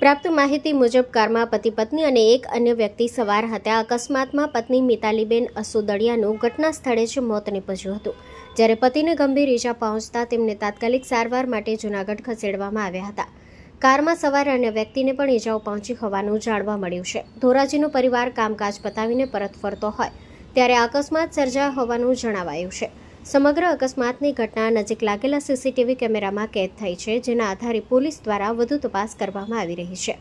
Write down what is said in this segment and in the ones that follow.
પ્રાપ્ત માહિતી મુજબ કારમાં પતિ પત્ની અને એક અન્ય વ્યક્તિ સવાર હતા. અકસ્માતમાં પત્ની મિતાલીબેન અસોદડિયાનું ઘટના સ્થળે જ મોત નીપજ્યું હતું. જ્યારે પતિને ગંભીર ઈજા પહોંચતા તેમને તાત્કાલિક સારવાર માટે જૂનાગઢ ખસેડવામાં આવ્યા હતા. કારમાં સવાર અન્ય વ્યક્તિને પણ ઈજાઓ પહોંચી હોવાનું જાણવા મળ્યું છે. ધોરાજીનો પરિવાર કામકાજ પતાવીને પરત ફરતો હોય, ત્યારે અકસ્માત સર્જાયો હોવાનું જણાવાયું છે. સમગ્ર અકસ્માતની ઘટના નજીક લાગેલા સીસીટીવી કેમેરામાં કેદ થઈ છે, જેના આધારે પોલીસ દ્વારા વધુ તપાસ કરવામાં આવી રહી છે.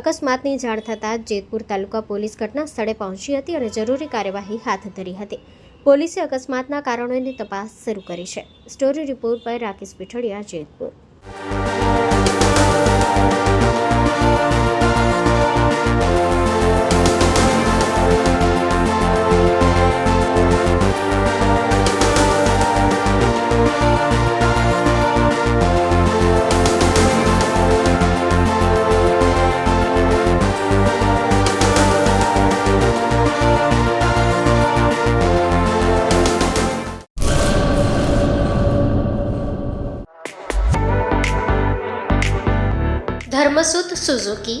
અકસ્માતની જાણ થતાં જેતપુર તાલુકા પોલીસ ઘટના સ્થળે પહોંચી હતી અને જરૂરી કાર્યવાહી હાથ ધરી હતી. પોલીસે અકસ્માતના કારણોની તપાસ શરૂ કરી છે. Story report by Rakesh Pithadiya, Jetpur. Dharmasut Suzuki